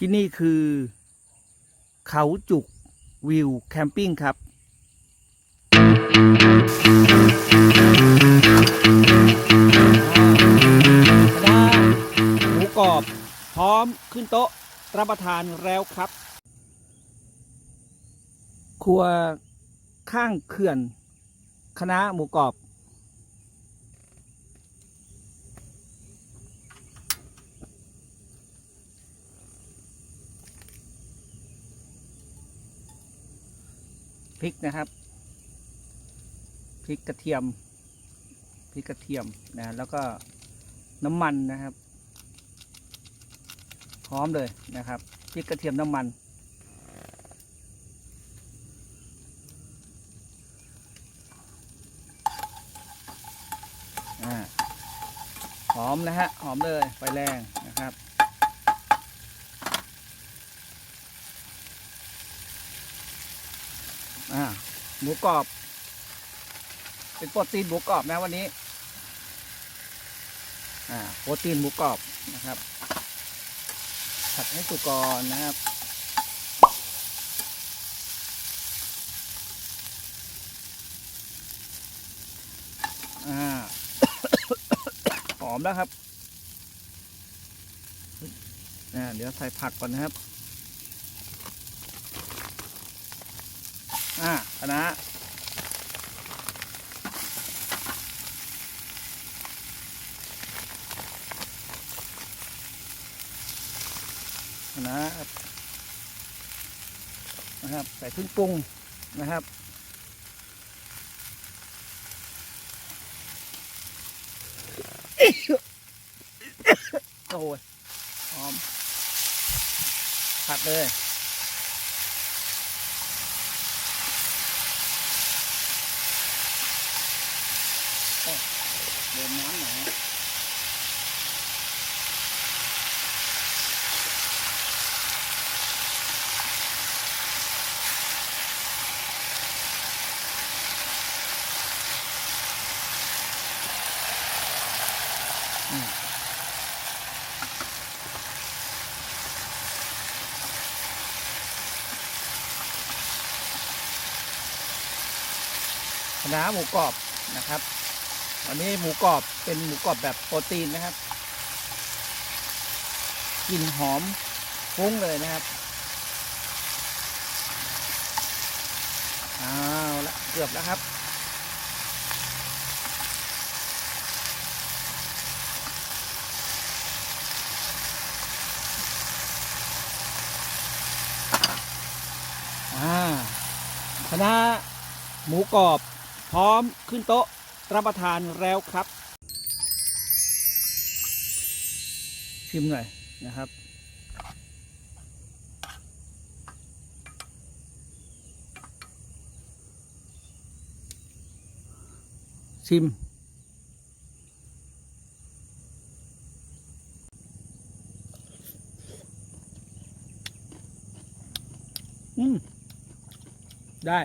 ที่นี่คือ เขาจุกวิวแคมปิ้งครับคณะหมูกรอบ พร้อมขึ้นโต๊ะรับประทานแล้วครับ ครัวข้างเขื่อนคณะหมูกรอบ ริกนะครับพริกกระเทียมพริกกระเทียมนะแล้วก็น้ำมันนะครับ พร้อมเลยนะครับพริกกระเทียมน้ำมัน หอมนะฮะหอมเลยไฟแรงนะครับ อ่าหมูกรอบ เป็นโปรตีนหมูกรอบนะวันนี้ อ่าโปรตีนหมูกรอบนะครับผัดให้สุกก่อนนะครับหอมแล้วครับเดี๋ยวใส่ผักก่อนนะครับ อ่าคณะคณะครับนะครับใส่เครื่งปรุงนะครับโอ้ยหอมผัดเลย เดินน้ำหน่อยคณะน้าหมูกรอบนะครับ อันนี้หมูกรอบเป็นหมูกรอบแบบโปรตีนนะครับกลิ่นหอมฟุ้งเลยนะครับเอาละเกือบแล้วครับ อ่าคณะหมูกรอบพร้อมขึ้นโต๊ะ รับประทานแล้วครับ ชิมหน่อยนะครับชิม อืม ได้